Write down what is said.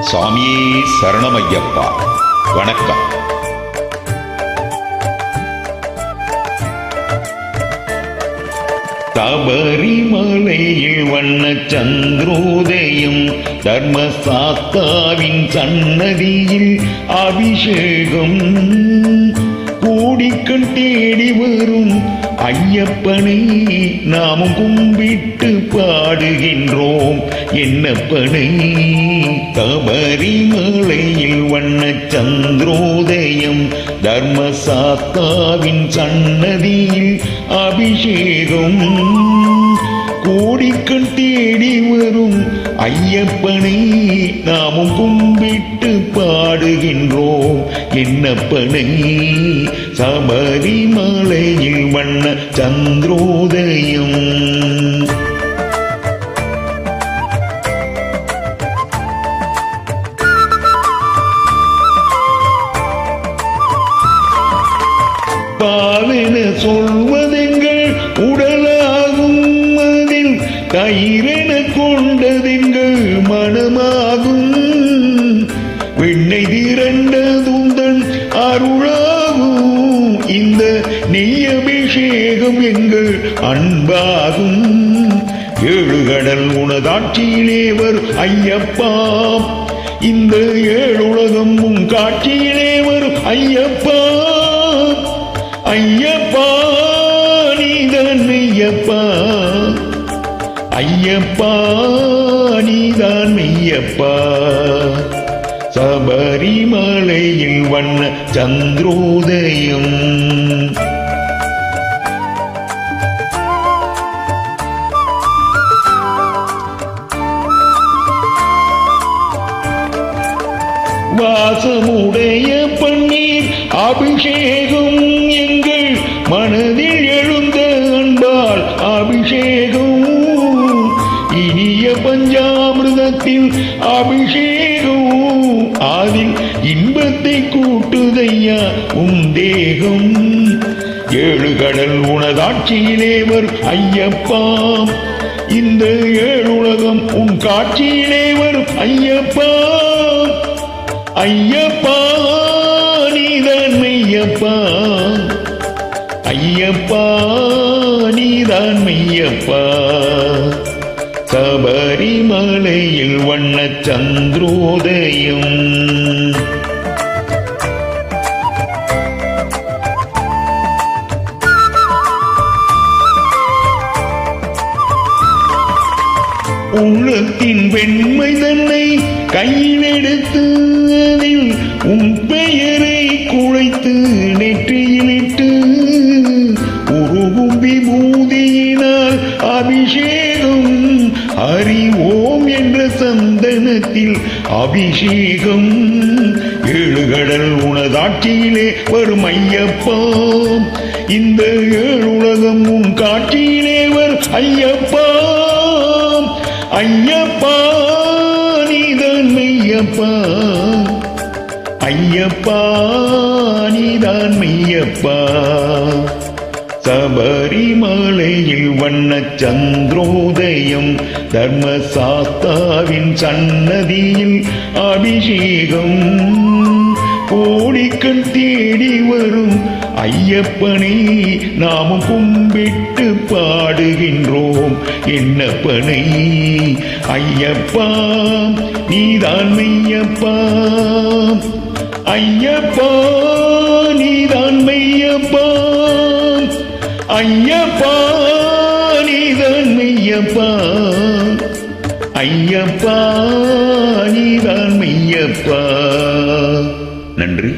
சாமியே சரணமையப்பா. வணக்கம். சபரிமலையில் வண்ண சந்திரோதயம் தர்மசாஸ்தாவின் சன்னதியில் அபிஷேகம். கூடிக்கண் தேடி வரும் ஐயப்பனை நாமும் கும்பிட்டு பாடுகின்றோம். என்னப்பனை? தபரிமலையில் வண்ண சந்திரோதயம் தர்மசாத்தாவின் சன்னதியில் அபிஷேகம். கோடிக்கண் வரும் ஐயப்பனை நாமும் கும்பிட்டு பாடுகின்றோம். என்னப்பனை? சபரிமலையில் வண்ண சந்திரோதயம். பாலென சொல்வ அதில் கயிறென கொண்டதெங்கள் மனமாகும்? விண்ணை திரண்ட துந்தன் அருளாகும் இந்த நெய் அபிஷேகம் எங்கள் அன்பாகும்? ஏழு கடல் உனதாட்சியிலே ஐயப்பா. இந்த ஏழுலகம் உன் காட்சியிலே வரும் ஐயப்பா ஐயப்பா நீதன் ஐயப்பா. ஐயப்பா நீதான் மெய்யப்பா. சபரிமலையில் வண்ண சந்திரோதயம். வாசமுடைய பன்னீர் அபிஷேகம் எங்கள் மனதில் எழுந்த அன்பால் அபிஷேகம் அபிஷேகம் அதில் இன்பத்தை கூட்டுதையா உம் தேகம். ஏழு கடல் உனதாட்சியிலேவர் ஐயப்பா. இந்த ஏழுலகம் உன் காட்சியிலே வரும் ஐயப்பா. ஐயப்பா நீதான் மெய்யப்பா. ஐயப்பா நீதான் மெய்யப்பா. சபரிமலையில் வண்ண சந்திரோதயம். உள்ளத்தின் வெண்மை தன்னை கையிலெடுத்து அதில் உன் பெயரை குழைத்து நெற்றியிலிட்டு உருகும் விபூதியினால் அபிஷேகம் அறிவோம் என்ற சந்தனத்தில் அபிஷேகம். ஏழுகடல் உனதாட்சியிலே வரும் ஐயப்பா. இந்த ஏழுலகம் உன் காட்சியிலே வரும் ஐயப்பா. ஐயப்பா நீதான் மெய்யப்பா. ஐயப்பா நீதான் மெய்யப்பா. சபரிமலை வண்ண சந்திரோதயம் தர்மசாஸ்தாவின் சன்னதியில் அபிஷேகம். கோடிக்கள் தேடி வரும் ஐயப்பனை நாமும் கும்பிட்டு பாடுகின்றோம். என்னப்பனை? ஐயப்பா நீதான் மெய்யப்பா. ஐயப்பா நீதான் மெய்யப்பா. ஐயப்பா ஐயப்பா ஐயப்பா நீதான் மெய்யப்பா. நன்றி.